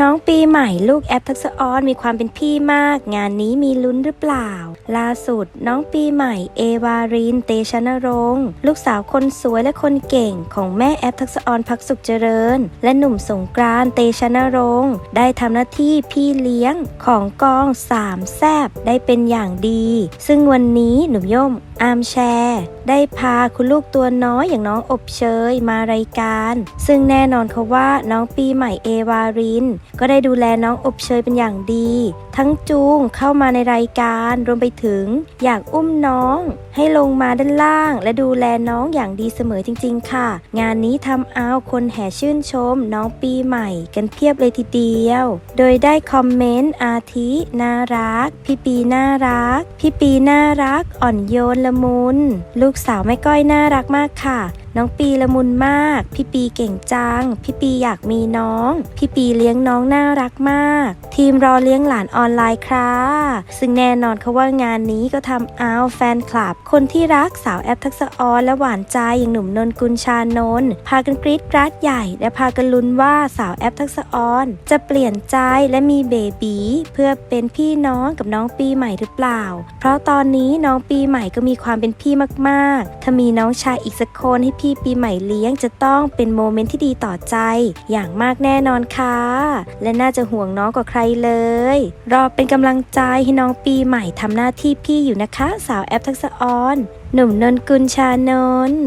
น้องปีใหม่ลูกแอปทักษะออนมีความเป็นพี่มาก งานนี้มีลุ้นหรือเปล่า ล่าสุด น้องปีใหม่เอวารินเตชะนรงค์ลูกสาวคนสวยและคนเก่งของแม่แอปทักษะออนพักสุขเจริญ และหนุ่มสงกรานเตชะนรงค์ได้ทำหน้าที่พี่เลี้ยงของกองสามแซบได้เป็นอย่างดี ซึ่งวันนี้หนุ่มย่ม อาร์มแชร์ ได้พาคุณลูกตัวน้อยอย่างน้องอบเชยมารายการ ซึ่งแน่นอนเขาว่าน้องปีใหม่เอวาริน ก็ได้ดูแลน้องอบเชยเป็นอย่างดี ทั้งจูงเข้ามาในรายการรวมไปถึง อยากอุ้มน้อง ให้ลงมาด้านล่าง และดูแลน้องอย่างดีเสมอจริง ๆ ค่ะ งานนี้ทำเอาคนแห่ชื่นชม น้องปีใหม่กันเพียบเลยทีเดียว โดยได้คอมเมนต์อาทิน่ารัก พี่ปีน่ารัก พี่ปีน่ารัก อ่อนโยนละมุน ลูกสาวแม่ก้อยน่ารักมากค่ะน้องปีละมุนมาก พี่ปีเก่งจัง พี่ปีอยากมีน้อง พี่ปีเลี้ยงน้องน่ารักมาก ทีมรอเลี้ยงหลานออนไลน์ค่ะซึ่งแน่นอนเขาว่างานนี้ก็ทำเอาแฟนคลับ คนที่รักสาวแอปทักษะออนและหวานใจอย่างหนุ่มนนกุลชานนท์พากันกรี๊ดกราดใหญ่ และพากันลุ้นว่าสาวแอปทักษะออน จะเปลี่ยนใจและมีเบบีเพื่อเป็นพี่น้องกับน้องปีใหม่หรือเปล่า เพราะตอนนี้น้องปีใหม่ก็มีความเป็นพี่มากๆ ถ้ามีน้องชายอีกสักคนให้พี่ปีใหม่เลี้ยงจะต้องเป็นโมเมนต์ที่ดีต่อใจ อย่างมากแน่นอนค่ะ และน่าจะห่วงน้องกว่าใครเลย รอเป็นกำลังใจให้น้องปีใหม่ทำหน้าที่พี่อยู่นะคะ สาวแอปทักษะออน หนุ่มนนกุลชานนท์